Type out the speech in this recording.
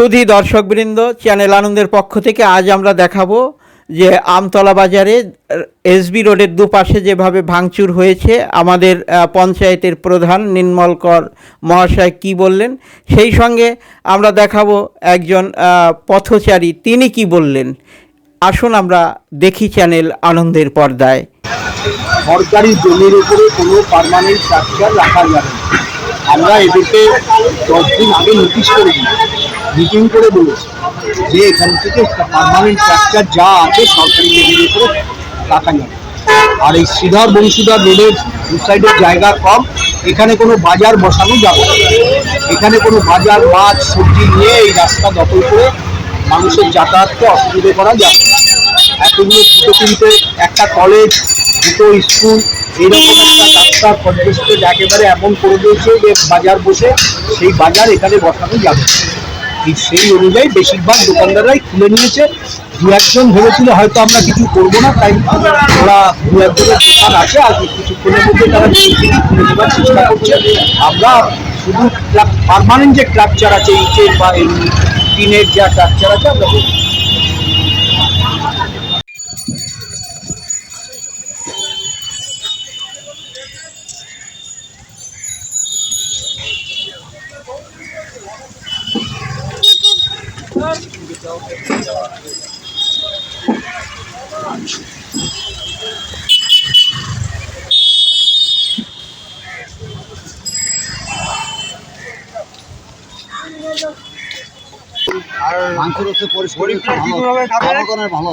সুধী দর্শকবৃন্দ, চ্যানেল আনন্দের পক্ষ থেকে আজ আমরা দেখাবো যে আমতলা বাজারে এসবি রোডের দুপাশে যেভাবে ভাঙচুর হয়েছে, আমাদের পঞ্চায়েতের প্রধান নির্মল কর মহাশয় কী বললেন, সেই সঙ্গে আমরা দেখাবো একজন পথচারী, তিনি কি বললেন। আসুন আমরা দেখি চ্যানেল আনন্দের পর্দায়। সরকারি জমির উপরে কোনো পার্মানেন্ট রাখা যাবে আমরা এদেরকে দশ দিন আগে নোটিশ করে দিই মিটিং করে বলেছি যে এখান থেকে পার্মানেন্ট স্ট্রাকচার যা আছে সরকারি জমির উপরে টাকা যাবে আর এই শ্রীধর বংশীধর রোডের দু সাইডের জায়গা কম, এখানে কোনো বাজার বসানো যাবে এখানে কোনো বাজার, মাছ, সবজি নিয়ে এই রাস্তা দখল করে মানুষের যাতায়াতকে অসুবিধে করা যাবে। এতগুলো দুটো তিনটে একটা কলেজ দুটো স্কুল এইরকম একটা রাস্তা কনজেস্টেড একেবারে এমন করে দিয়েছে যে বাজার বসে সেই বাজার এখানে বসানো যাবে সেই অনুযায়ী বেশিরভাগ দোকানদাররাই খুলে নিয়েছে। দু একজন ভেবেছিল হয়তো আমরা কিছু করব না, তাই ওরা দু একজনের দোকান আছে, আর কিছুক্ষণের মধ্যে তারা খুলে দেওয়ার চেষ্টা করছে। আমরা শুধু পারমানেন্ট যে স্ট্রাকচার আছে, ইটের বা এই টিনের যা ক্লাবচার আছে, আমরা করব। মাংস হচ্ছে পরিষ্কার ভালো